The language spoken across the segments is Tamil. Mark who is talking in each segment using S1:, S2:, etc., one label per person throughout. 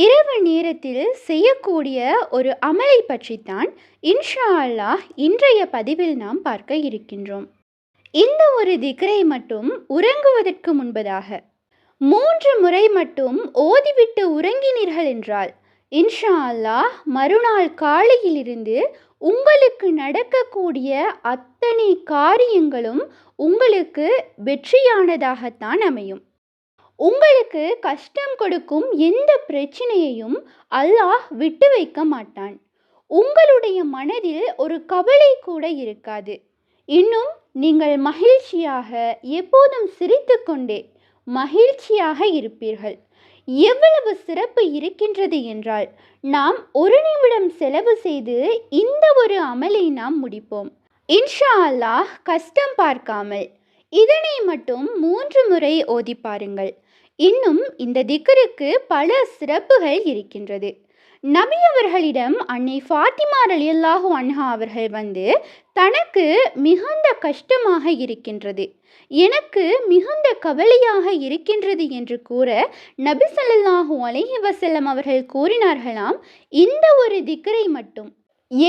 S1: இரவு நேரத்தில் செய்யக்கூடிய ஒரு அமலை பற்றித்தான் இன்ஷா அல்லாஹ் இன்றைய பதிவில் நாம் பார்க்க இருக்கின்றோம். இந்த ஒரு திக்ரை மட்டும் உறங்குவதற்கு முன்பதாக மூன்று முறை மட்டும் ஓதிவிட்டு உறங்கினீர்கள் என்றால் இன்ஷா அல்லாஹ் மறுநாள் காலையிலிருந்து உங்களுக்கு நடக்கக்கூடிய அத்தனை காரியங்களும் உங்களுக்கு வெற்றியானதாகத்தான் அமையும். உங்களுக்கு கஷ்டம் கொடுக்கும் எந்த பிரச்சனையையும் அல்லாஹ் விட்டு வைக்க மாட்டான். உங்களுடைய மனதில் ஒரு கவலை கூட இருக்காது. இன்னும் நீங்கள் மகிழ்ச்சியாக எப்போதும் சிரித்துக்கொண்டே மகிழ்ச்சியாக இருப்பீர்கள். எவ்வளவு சிறப்பு இருக்கின்றது என்றால் நாம் ஒரு நிமிடம் செலவு செய்து இந்த ஒரு அமலை நாம் முடிப்போம். இன்ஷா அல்லாஹ் கஷ்டம் பார்க்காமல் இதனை மட்டும் மூன்று முறை ஓதி பாருங்கள். இன்னும் இந்த திக்கருக்கு பல சிறப்புகள் இருக்கின்றது. நபி அவர்களிடம் அன்னை ஃபாத்திமா அலியல்லாஹு அன்ஹா அவர்கள் வந்து தனக்கு மிகுந்த கஷ்டமாக இருக்கின்றது. எனக்கு மிகுந்த கவலையாக இருக்கின்றது என்று கூற நபி ஸல்லல்லாஹு அலஹி வசல்லம் அவர்கள் கூறினார்களாம் இந்த ஒரு திக்கரை மட்டும்.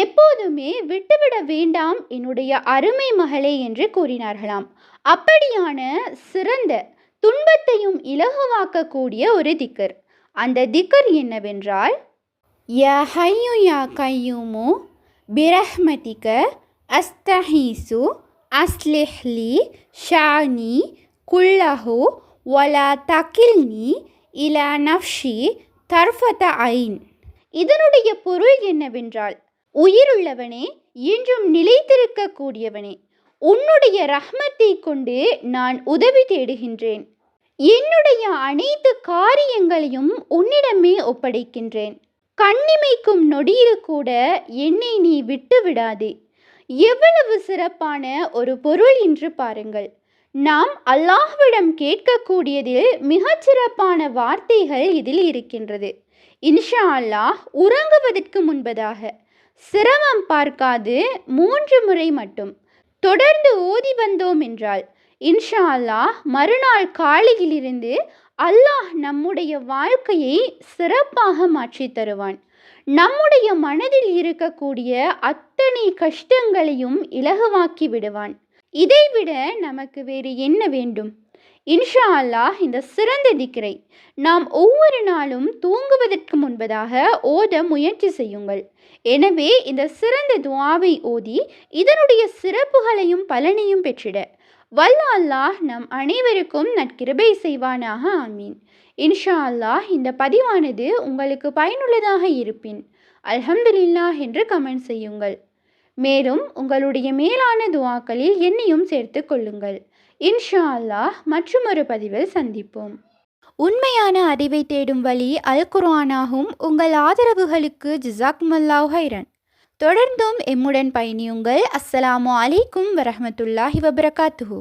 S1: எப்போதுமே விட்டுவிட வேண்டாம் என்னுடைய அருமை மகளே என்று கூறினார்களாம். அப்படியான சிறந்த துன்பத்தையும் இலகுவாக்கக்கூடிய ஒரு திக்கர். அந்த திக்கர் என்னவென்றால் யா ஹையு யா கையுமு பிரஹ்மதிக அஸ்தஹீசு அஸ்லிஹ்லி ஷானி குல்லஹு ஒலா தகில்னி இலா நஃப்ஷி தர்ஃபத ஐன். இதனுடைய பொருள் என்னவென்றால் உயிருள்ளவனே என்றும் நிலைத்திருக்கக்கூடியவனே. உன்னுடைய ரஹ்மத்தை கொண்டு நான் உதவி தேடுகின்றேன். என்னுடைய அனைத்து காரியங்களையும் உன்னிடமே ஒப்படைக்கின்றேன். கண்ணிமைக்கும் நொடியில் கூட என்னை நீ விட்டு விடாதே எவ்வளவு சிறப்பான ஒரு பொருள் என்று பாருங்கள். நாம் அல்லாஹ்விடம் கேட்கக்கூடியதில் மிகச் சிறப்பான வார்த்தைகள் இதில் இருக்கின்றது. இன்ஷா அல்லாஹ் உறங்குவதற்கு முன்பதாக. சிரமம் பார்க்காது மூன்று முறை மட்டும். தொடர்ந்து ஓதி வந்தோம் என்றால் இன்ஷா அல்லாஹ் மறுநாள் காலையிலிருந்து அல்லாஹ் நம்முடைய வாழ்க்கையை சிறப்பாக மாற்றி தருவான். நம்முடைய மனதில் இருக்கக்கூடிய அத்தனை கஷ்டங்களையும் இலகுவாக்கி விடுவான். இதைவிட நமக்கு வேறு என்ன வேண்டும்? இன்ஷா அல்லாஹ் இந்த சிறந்த திக்ரை. நாம் ஒவ்வொரு நாளும் தூங்குவதற்கு முன்பதாக ஓத முயற்சி செய்யுங்கள். எனவே இந்த சிறந்த துவாவை ஓதி இதனுடைய சிறப்புகளையும் பலனையும் பெற்றிட. வல்ல அல்லாஹ் நம் அனைவருக்கும் நற்கிருபை செய்வானாக ஆமீன். இன்ஷா அல்லாஹ் இந்த பதிவானது உங்களுக்கு பயனுள்ளதாக இருப்பின் அல்ஹம்துலில்லாஹ் என்று கமெண்ட் செய்யுங்கள். மேலும் உங்களுடைய மேலான துவாக்களில் என்னையும் சேர்த்து கொள்ளுங்கள். இன்ஷா அல்லாஹ் மற்றொரு பதிவில் சந்திப்போம். உண்மையான அறிவை தேடும் வழி அல் குர்ஆனாகும் உங்கள் ஆதரவுகளுக்கு ஜிசாக்மல்லாஹ் ஹைரன் தொடர்ந்தும் எம்முடன் பயணியுங்கள். அஸ்ஸலாமு அலைக்கும் வரஹமத்துல்லாஹி வபரகாத்துஹூ.